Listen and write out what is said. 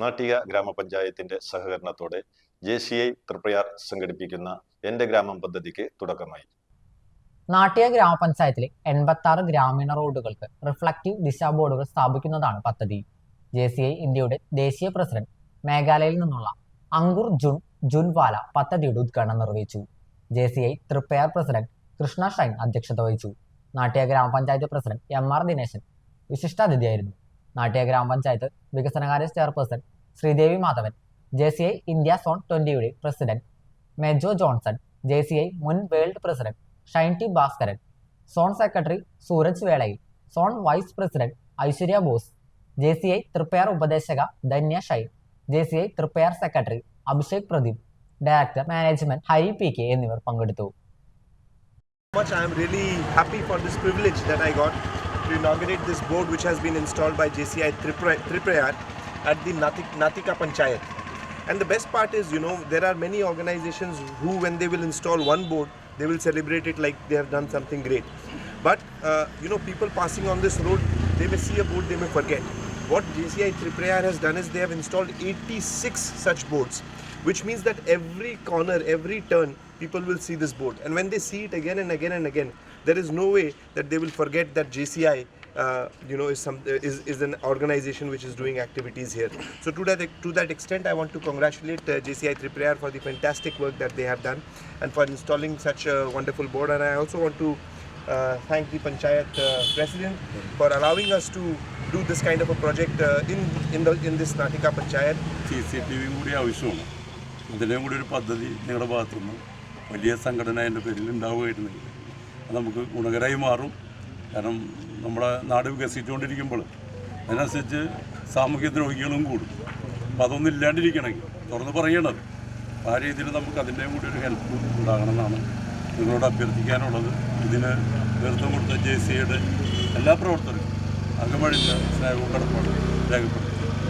നാട്ടിക ഗ്രാമപഞ്ചായത്തിന്റെ സഹകരണത്തോടെ J C I Triprayar സംഘടിപ്പിക്കുന്ന എന്റെ ഗ്രാമം പദ്ധതിക്ക് തുടക്കമായി. നാട്ടിക ഗ്രാമപഞ്ചായത്തിലെ എൺപത്തി ആറ് ഗ്രാമീണ റോഡുകൾക്ക് റിഫ്ലക്റ്റീവ് ദിശാ ബോർഡുകൾ സ്ഥാപിക്കുന്നതാണ് പദ്ധതി. ജെ സി ഐ ഇന്ത്യയുടെ ദേശീയ പ്രസിഡന്റ് മേഘാലയയിൽ നിന്നുള്ള അങ്കുർ ജുൻ ജുൻവാല പദ്ധതിയുടെ ഉദ്ഘാടനം നിർവഹിച്ചു. J C I Triprayar president Krishna Shine അധ്യക്ഷത വഹിച്ചു. നാട്ടിക ഗ്രാമപഞ്ചായത്ത് പ്രസിഡന്റ് എം ആർ ദിനേശൻ വിശിഷ്ടാതിഥിയായിരുന്നു. നാട്ടിക ഗ്രാമപഞ്ചായത്ത് വികസനകാര്യ chairperson Sreedevi Madhavan J C I India zone ട്വന്റിയുടെ president Mejo Johnson J C I മുൻ world president Shine T Bhaskaran zone secretary Sooraj വേളയിൽ zone vice president Aishwarya Bose J C I Triprayar ഉപദേശക Dhanya Shine J C I Triprayar secretary Abhishek Pradeep director management Hari P K എന്നിവർ പങ്കെടുത്തു. Much I am really happy for this privilege that I got. To inaugurate this board which has been installed by JCI Tripra- at the Natik- Natika Panchayat. And the best part is, you know, there are many organizations who, when they will install one board, they will celebrate it like they have done something great. But, uh, you know, people passing on this road, they may see a board, they may forget. What JCI Triprayar has done is they have installed 86 such boards, which means that every corner, every turn, people will see this board. And when they see it again and again and again, there is no way that they will forget that JCI, uh, you know, is some is, is an organization which is doing activities here. So to that to that extent, I want to congratulate uh, JCI Triprayar for the fantastic work that they have done and for installing such a wonderful board. And I also want to uh, thank the Panchayat uh, president for allowing us to do this kind of a project uh, in in the in this Natika Panchayat. C C T വിയും കൂടി ആവശ്യമാണ്. ഇതിനെയും കൂടി ഒരു പദ്ധതി നിങ്ങളുടെ ഭാഗത്തുനിന്ന് വലിയ സംഘടന എന്റെ പേരിൽ ഉണ്ടാവുകയായിരുന്നെങ്കിൽ അത് നമുക്ക് ഗുണകരമായി മാറും. കാരണം നമ്മുടെ നാട് വികസിച്ചുകൊണ്ടിരിക്കുമ്പോൾ അതിനനുസരിച്ച് സാമൂഹ്യ ദ്രോഹികളും കൂടും. അപ്പം അതൊന്നും ഇല്ലാണ്ടിരിക്കണമെങ്കിൽ തുറന്ന് പറയണത് ആ രീതിയിൽ നമുക്ക് അതിന്റെയും കൂടി ഒരു ഹെൽപ്പ് ഉണ്ടാകണമെന്നാണ് നിങ്ങളോട് അഭ്യർത്ഥിക്കാനുള്ളത്. ഇതിന് നേതൃത്വം കൊടുത്ത ജെ സിയുടെ എല്ലാ പ്രവർത്തകരും అంగన్వాడీ సార్ ఒకటి లేకపోతే